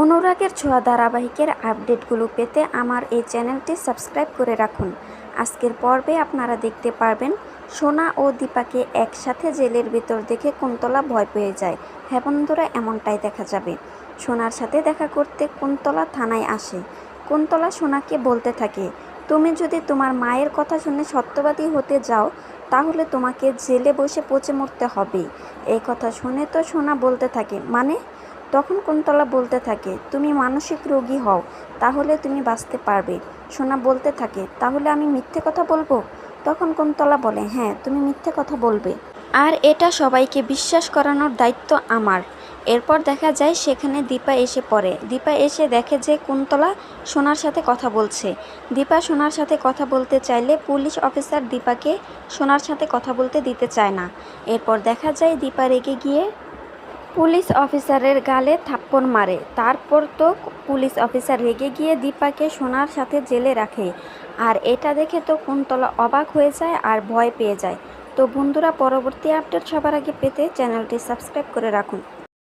অনুরাগের ছোঁয়া ধারাবাহিকের আপডেটগুলো পেতে আমার এই চ্যানেলটি সাবস্ক্রাইব করে রাখুন। আজকের পর্বে আপনারা দেখতে পারবেন, সোনা ও দীপাকে একসাথে জেলের ভিতর দেখে কুন্তলা ভয় পেয়ে যায়। হ্যাঁ এমনটাই দেখা যাবে। সোনার সাথে দেখা করতে কুন্তলা থানায় আসে। কুন্তলা সোনাকে বলতে থাকে তুমি যদি তোমার মায়ের কথা শুনে সত্যবাদী হতে যাও, তাহলে তোমাকে জেলে বসে পচে মরতে হবে। এই কথা শুনে তো সোনা বলতে থাকে। মানে? তখন কুন্তলা বলতে থাকে, তুমি মানসিক রোগী হও, তাহলে তুমি বাঁচতে পারবে। সোনা বলতে থাকে, তাহলে আমি মিথ্যে কথা বলব? তখন কুন্তলা বলে হ্যাঁ তুমি মিথ্যে কথা বলবে। আর এটা সবাইকে বিশ্বাস করানোর দায়িত্ব আমার। এরপর দেখা যায় সেখানে দীপা এসে পড়ে। দীপা এসে দেখে যে কুন্তলা সোনার সাথে কথা বলছে। দীপা সোনার সাথে কথা বলতে চাইলে পুলিশ অফিসার দীপাকে সোনার সাথে কথা বলতে দিতে চায় না। এরপর দেখা যায় দীপা রেগে গিয়ে পুলিশ অফিসারের গালে থাপ্পড় মারে। তারপর তো পুলিশ অফিসার রেগে গিয়ে দীপাকে সোনার সাথে জেলে রাখে। আর এটা দেখে তো কুন্তলা অবাক হয়ে যায় আর ভয় পেয়ে যায়। তো বন্ধুরা পরবর্তী আপডেট সবার আগে পেতে চ্যানেলটি সাবস্ক্রাইব করে রাখুন।